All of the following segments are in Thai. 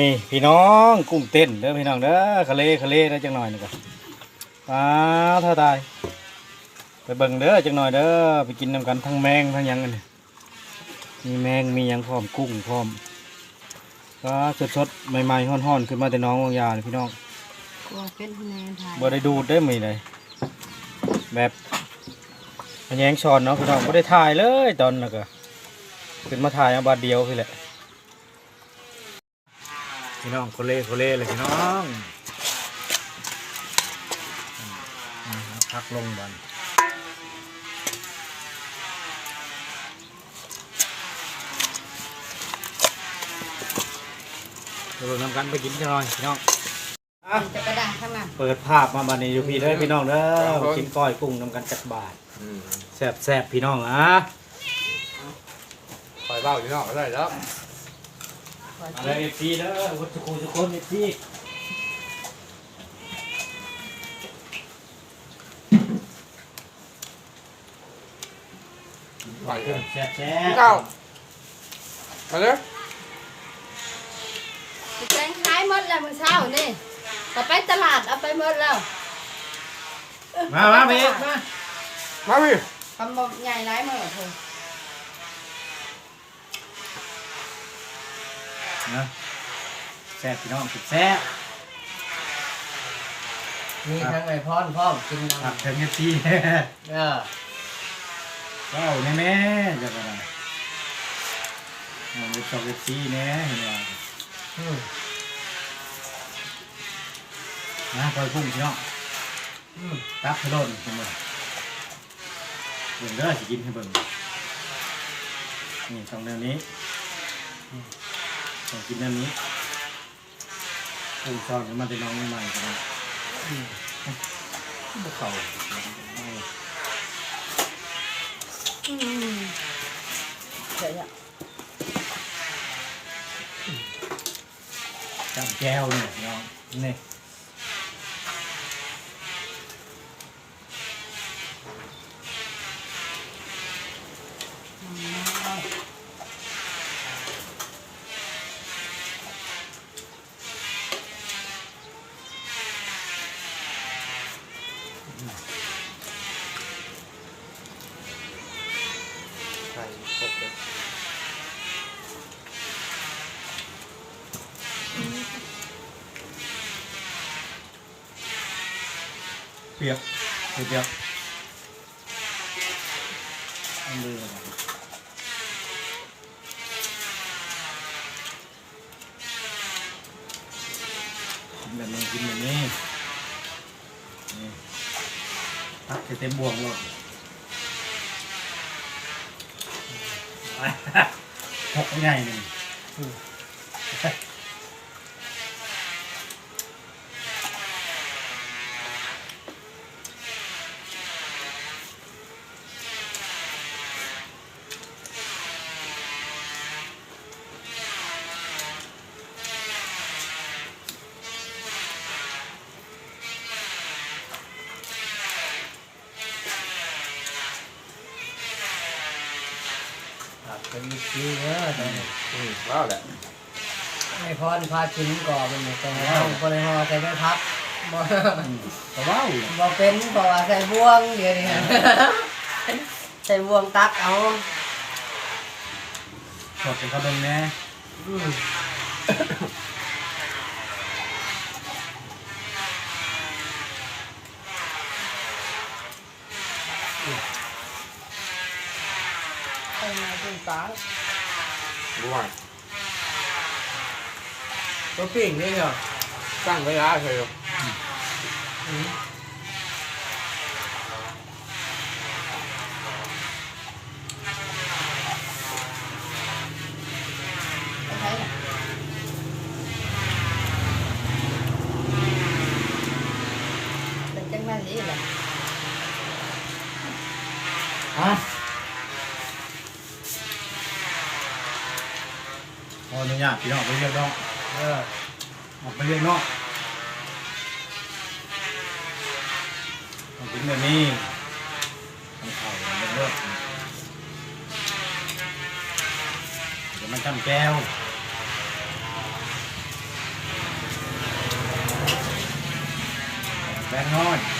นี่พี่น้องกุ้งเต้นเด้อพี่น้องเด้อทะเลทะเลได้จังหน่อยหนึงก่อนอ้าวเท่าตายไปเบิ่งเด้อจังหน่อยเด้อไปกินนำกันทั้งแมงทั้งหยังกันนี่มีแมงมีหยังพร้อมกุ้งพร้อมก็สดๆใหม่ๆฮ้อนๆขึ้นมาแต่น้องวางยาเลยพี่น้องกลัวเป็นคะแนนไทยบ่ได้ดูดได้มีเลยแบบมันแยงช้อนเนาะพี่น้องบ่ได้ถ่ายเลยตอนนั้นก็ขึ้นมาถ่ายเอาบาทเดียวพี่แหละ พี่น้องโคเล่โคเล่เลยพี่น้องอืมเอาพักลงบันเรานำกันไปกินกันหน่อยพี่น้องอะจะกระดาษข้างหน้าเปิดภาพมาบันนี้อยู่พี่เด้อพี่น้องเด้อมากินก้อยกุ้งนำกันจักบาทแซ่บแซ่บพี่น้องอะปล่อยเบ้าอยู่นอกก็ได้แล้ว อะไรเอฟซีเด้อวัตถุคูทุกคนเอฟซีปล่อยเลยแซ่บแซ่บเก้ามาเลยไปแจ้งขายหมดแล้วมื้อเช้านี่แต่ไปตลาดเอาไปหมดแล้วมามาเบสมามาพี่คำบอกใหญ่ร้ายมาเหรอเธอ นะแซ่บพี่น้องสุดแซ่บมีทั้งไอพอนพร้อมกินผัน้ำกถึงเอฟซีเออว้าวแน่แม่จะไปไหนเอาไปชอบเอฟซีแน่เห็นว่าอืมนะก้อยกุ้งพี่น้องอืมตับถลนเห็นบ่เบิ่งเด้อสิกินให้เบิ่งนี่ตรงแนวนี้อืมต้อง กินแนวนี้กุ้งซอนมันจะน้องใหม่ๆกันนะบุกเขาอืมเดี๋ยวจับแก้วเนี่ยน้องนี่ ใช่ครบเลยเปียกเปียกอันนี้กินแบบนี้กินแบบนี้ ตักให้เต็มบวงเลยหกใหญ่หนึ่ง ดีเป็นวิธีเนอะแต่อืมว้าวแหละไอพรพากินก่อนเป็นแต่ห้องคนในห้องใส่ไม่พักบ่กระเบ้าบ่เป็นบอกว่าใส่บ่วงเดี๋ยวนี้ใส่บ่วงตักเอาสดเป็นข้าวดงแน่อืมไปมาถึงสายรู้ว่าตัวปิ่งนี่เหรอตั้งเวลาเถอะอืมไปใช้น่ะเป็นจังมาสิแหละฮะขอ อนุญาตพี่น้องไปเรียกน้องเออออกไปเรียกน้องถึงแบบนี้ทำเข่าเลิกเดี๋ยวมันทำแก้วแบงน้อย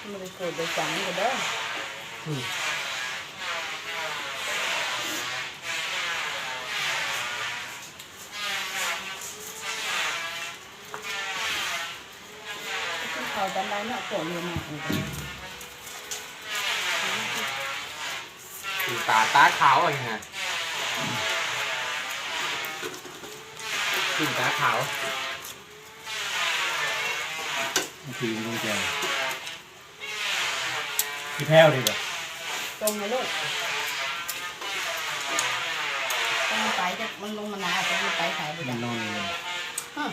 มันก็เกิดมันเป็นกล้าขายเลยอืมเป็นนี่แหละแต่รับคนเรียนจบมาเจ็บเนาะอืมแม่นเลยไม่ได้โกรธได้จังกันเด้ออืมที่เขาดันได้เนาะโกรธเลยมาเลยคือตาตาขาวอะไรเงี้ยกินตาขาวทีมลงแจง พี่แพ้วดีกว่าตรงนะลูกต้องไปจะมันลงมาหนาจะมันไปขายไปมัจ้ะนนอนอยู่เลยฮะม